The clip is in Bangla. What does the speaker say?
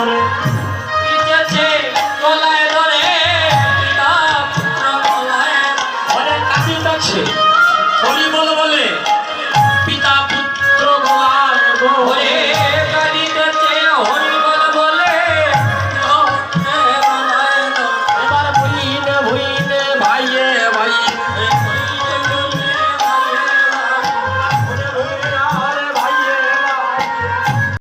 ধরে। গলায় ধরে পিতা পুত্র গলায় ধরে কাশি